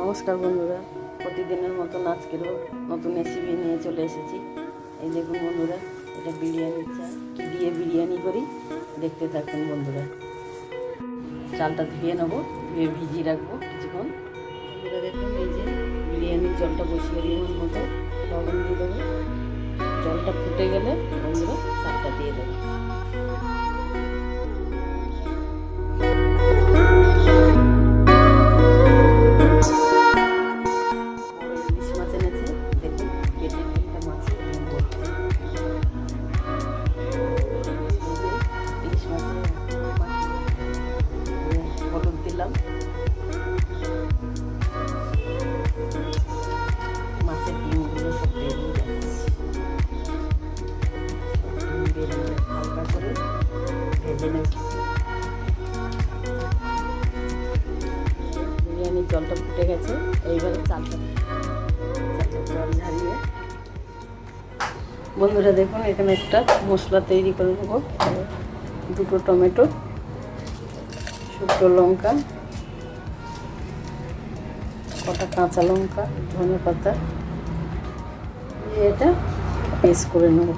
নমস্কার বন্ধুরা, প্রতিদিনের মতন আজকেরও নতুন রেসিপি নিয়ে চলে এসেছি। এই দেখুন বন্ধুরা, এটা বিরিয়ানি চাল কী দিয়ে বিরিয়ানি করি দেখতে থাকুন বন্ধুরা। চালটা ধুয়ে নেব, ধুয়ে ভিজিয়ে রাখব কিছুক্ষণ। বন্ধুরা দেখুন, এই যে বিরিয়ানির জলটা বসিয়ে দেওয়ার মতো লবণ দিয়ে দেবো। জলটা ফুটে গেলে বন্ধুরা, চালটা দিয়ে দেবো। বিরিয়ানির জলটা ফুটে গেছে। চালটা চালটা জল ঝারিয়ে বন্ধুরা দেখুন, এখানে একটা মশলা তৈরি করে নেব। দুটো টমেটো, শুকনো লঙ্কা, কটা কাঁচা লঙ্কা, ধনে পাতা। দিয়ে এটা পেস্ট করে নেব।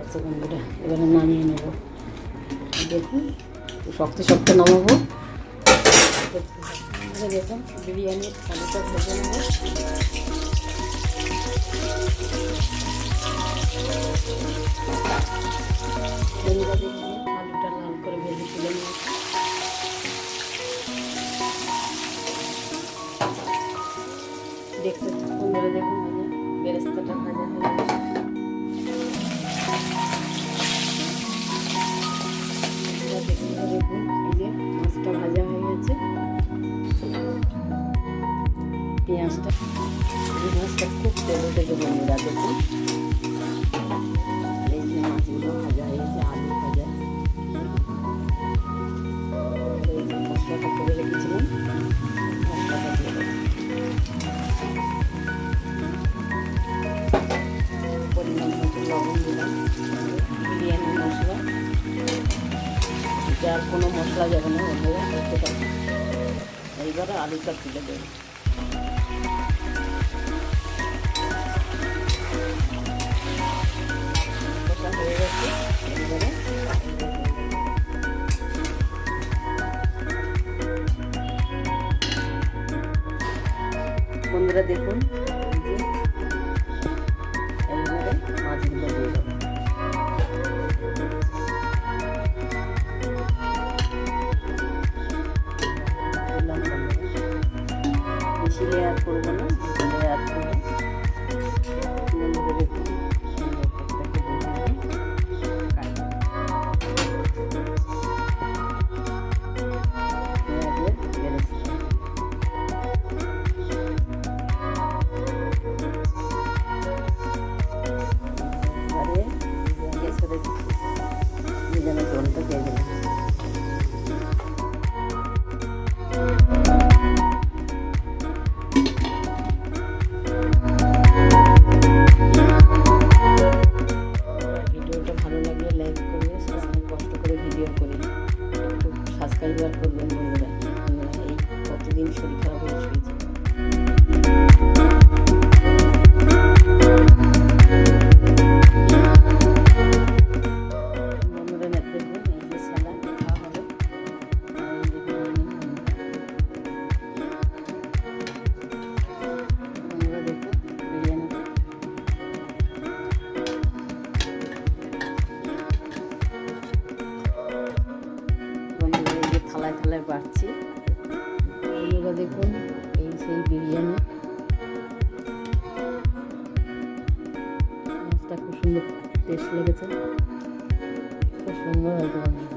আচ্ছা বন্ধুরা, এবারে নামিয়ে নেব। দেখুন শক্ত শক্ত নামাবো। এবারে দেখুন, বিরিয়ানির আলুটা ভেজে নেব বন্ধুরা, দেখুন, আলুটা লাল করে ভেজে তুলে দেখতে বন্ধুরা, দেখুন এই বেরেস্তাটা ভাজা হয়ে পেঁয়াজটা মাছটা খুব তেলে তেলে বন্ধুরা দেখুন এই যে মাছগুলো ভাজা আলু ভাজা। মশলাটা করে রেখেছিলাম পরিমাণ মশলা। কোনো মশলা যাবে না বন্ধুরা এইবারে আলুটা তুলে দেবো। বন্ধুরা দেখুন। মাছগুলো দিয়ে দেবো। বেশি করব না। সাবস্ক্রাইবার করবেন এই কতদিন শরীর খারাপ হয়ে যে থালায় থালায় বাড়ছি দেখুন, এই সেই বিরিয়ানি। মাছটা খুব সুন্দর টেস্ট লেগেছে। খুব সুন্দর হয়েছে।